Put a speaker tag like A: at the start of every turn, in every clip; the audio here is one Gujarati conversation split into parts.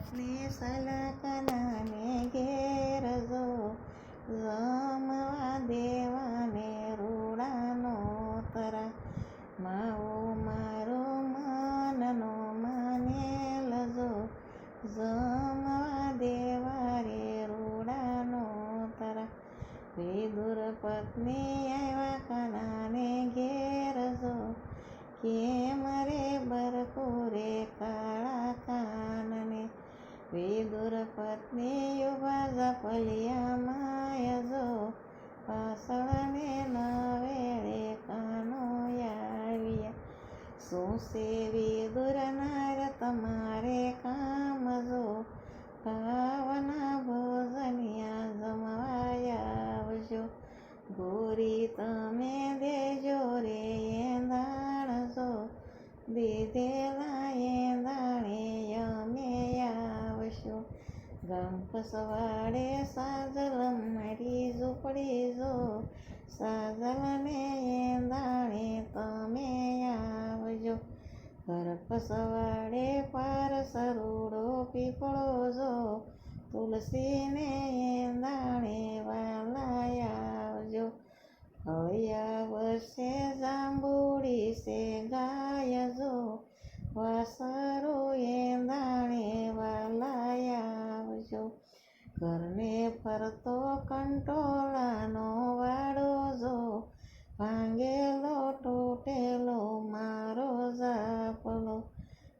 A: પત્ની સલકનાને ઘેર જો. જમવા દેવાને રૂડાનો તરા. માવો મારો માનનો માને લજો જમવા વિદુર પત્ની ફલિયા માય જો પાસળને નવેળે કાનો આવ્યા શું સેવી દુરનાર તમારે કામ જો ખાવાના ભોજનિયા જમાયા આવજો ગોરી તમે દેજો રે દાણ જો દીધેલા એંધાણે ગામ પસવાડે સાજલ મારી ઝૂંપડી જો સાજલને દાણે તમે આવજો. ઘર પસવાડે પાર સરુડો પીપળો જો, તુલસીને દાણે વાલા આવજો. હળિયા વર્ષે જાંબુડી સે ગાય જો વાસરો એ વાલા ઘરને ફરતો કંટોળાનો વાડો જો. ભાંગેલો, તૂટેલો, મારો જાપલો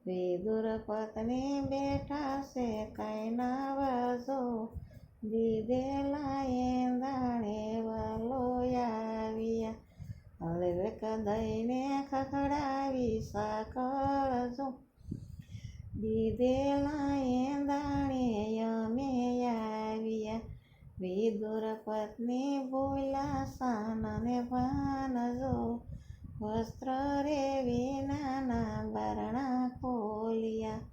A: વિદુર પત્ની બેઠા છે, કાંઈ નાવાજો દીધેલા એંધાણે વાલો આવ્યા. હળવેક દઈને ખખડાવી સાકળજો દીધેલા પત્ની બોલા સાનને ભાન જો વસ્ત્ર રે વિનાના બરણા ખોલિયા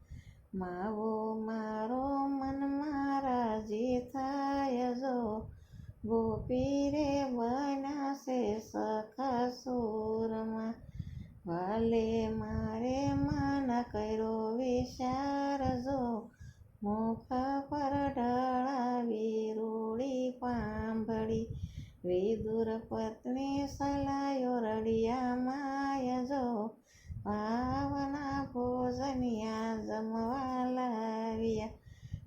A: માવો મારો મન મારા જી થાય જો ગોપી રે બનાશે સખા સુરમાં વાલે મારે માના કર્યો વિચાર જો મુખ પર ઢળાવી રૂડી વિદુર પત્ની સલાયો રડિયા માય જો પાવના ભોજનિયા જમવા લાવ્યા.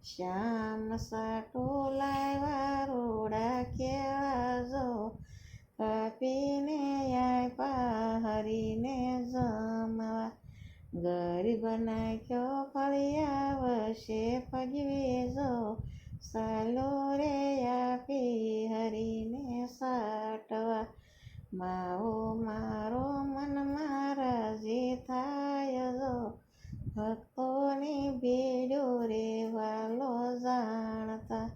A: શ્યામ સાટો લાવ્યા રોડા કેળા જો કાપીને આપ્યા હરીને જમવા. ગરીબ નાખ્યો ફળિયા વશે પગવે જો સાલો રે માવો મારો મન મારા જે થાય જો ભક્તોની ભેડો રે જાણતા.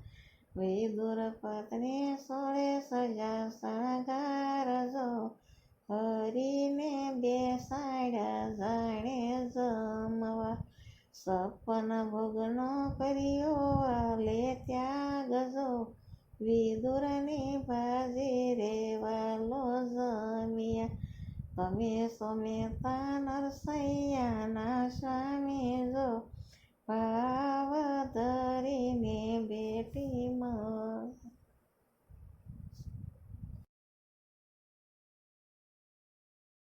A: વિદુર પત્ની સોળે સજા શણગાર જો. હરીને બેસાડ્યા જાણે જમવા. સપન ભોગનો કર્યો વાલે ત્યાગ જો. વિદુરની ભાજી રે જમિયા તમે સોમેતા નરસૈયાના સ્વામી જો પાવ ધરીને મળ